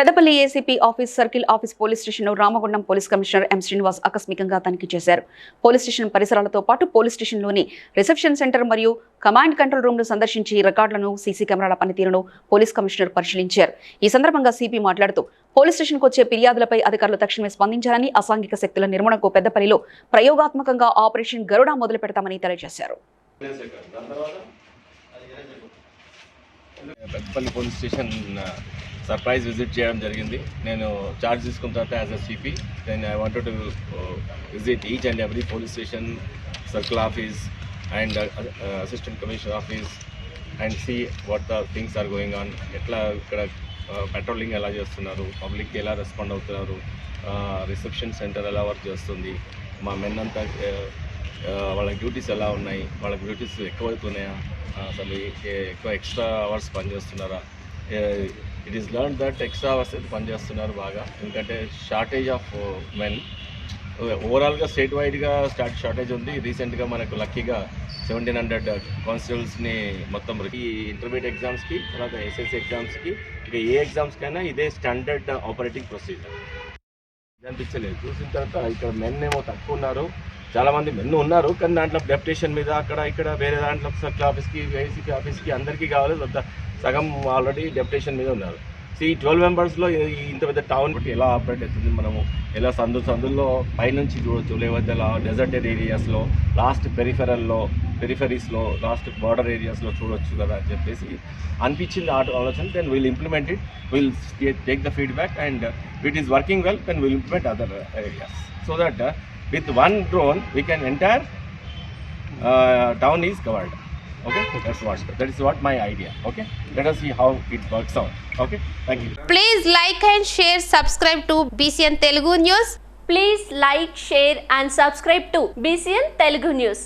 Peddapalli ACP office circle office police స్టేషన్లో Ramagundam police commissioner M Srinivas ఆకస్మికంగా తనిఖీ చేశారు. పోలీస్ స్టేషన్ పరిసరాలతో పాటు పోలీస్ స్టేషన్లోని రిసెప్షన్ సెంటర్ మరియు కమాండ్ కంట్రోల్ రూమ్ను సందర్శించి రికార్డులను సీసీ కెమెరాల పనితీరును పోలీస్ కమిషనర్ పరిశీలించారు. ఈ సందర్భంగా సిపి మాట్లాడుతూ పోలీస్ స్టేషన్కు వచ్చే ఫిర్యాదులపై అధికారులు తక్షణమే స్పందించాలని అసాంఘిక శక్తుల నిర్మూలనకు పెద్దపల్లిలో ప్రయోగాత్మకంగా ఆపరేషన్ గరుడా మొదలు పెడతామని తెలియజేశారు. Peddapalli police station surprise visit చేయడం జరిగింది. నేను చార్జ్ తీసుకున్న తర్వాత as a CP then I wanted to visit each and every police station circle office and assistant commissioner office and see what the things are going on ఎట్లా ఇక్కడ uh, patrolling ఎలా చేస్తున్నారు? పబ్లిక్కి ఎలా రెస్పాండ్ అవుతున్నారు? Reception centre ఎలా work చేస్తుంది? మా మెన్ అంతా uh, uh, వాళ్ళ డ్యూటీస్ ఎలా ఉన్నాయి? వాళ్ళ డ్యూటీస్ ఎక్కువ అవుతున్నాయా అసలు ఎక్కువ extra hours పనిచేస్తున్నారా? It is learn that extra hours అయితే పనిచేస్తున్నారు బాగా. ఎందుకంటే షార్టేజ్ ఆఫ్ మెన్ ఓవరాల్గా స్టేట్ వైడ్గా స్టార్ట్ షార్టేజ్ ఉంది. రీసెంట్గా మనకు లక్కీగా సెవెంటీన్ హండ్రెడ్ కానిస్టేబుల్స్ని మొత్తం ఈ ఇంటర్మీడియట్ ఎగ్జామ్స్కి తర్వాత ఎస్ఎస్సి ఎగ్జామ్స్కి ఇక ఏ ఎగ్జామ్స్కైనా ఇదే స్టాండర్డ్ ఆపరేటింగ్ ప్రొసీజర్ ఇది అనిపించలేదు చూసిన తర్వాత ఇక్కడ మెన్ ఏమో తక్కువ ఉన్నారు. చాలామంది ఎన్నో ఉన్నారు కానీ దాంట్లో డెప్యుటేషన్ మీద అక్కడ ఇక్కడ వేరే దాంట్లో సర్కిల్ ఆఫీస్కి ఏసీకి ఆఫీస్కి అందరికీ కావాలి సగం ఆల్రెడీ డెప్యుటేషన్ మీద ఉన్నారు. సో ఈ ట్వెల్వ్ మెంబర్స్లో ఇంత పెద్ద టౌన్ బట్టి ఎలా ఆపరేట్ అవుతుంది మనము? ఎలా సందు సందుల్లో పైనుంచి చూడొచ్చు లేకపోతే డెజర్టెడ్ ఏరియాస్లో లాస్ట్ పెరిఫెరల్లో పెరిఫెరీస్లో లాస్ట్ బార్డర్ ఏరియాస్లో చూడొచ్చు కదా అని చెప్పేసి అనిపించింది ఆట ఆలోచన. Then will implement it will take the feedback and it is working well then will implement other areas so that with one drone we can enter uh, town is covered. Okay? That's what that is what my idea. Okay? Let us see how it works out. Okay? Thank you. Please like and share subscribe to bcn telugu news. Please like share and subscribe to bcn telugu news.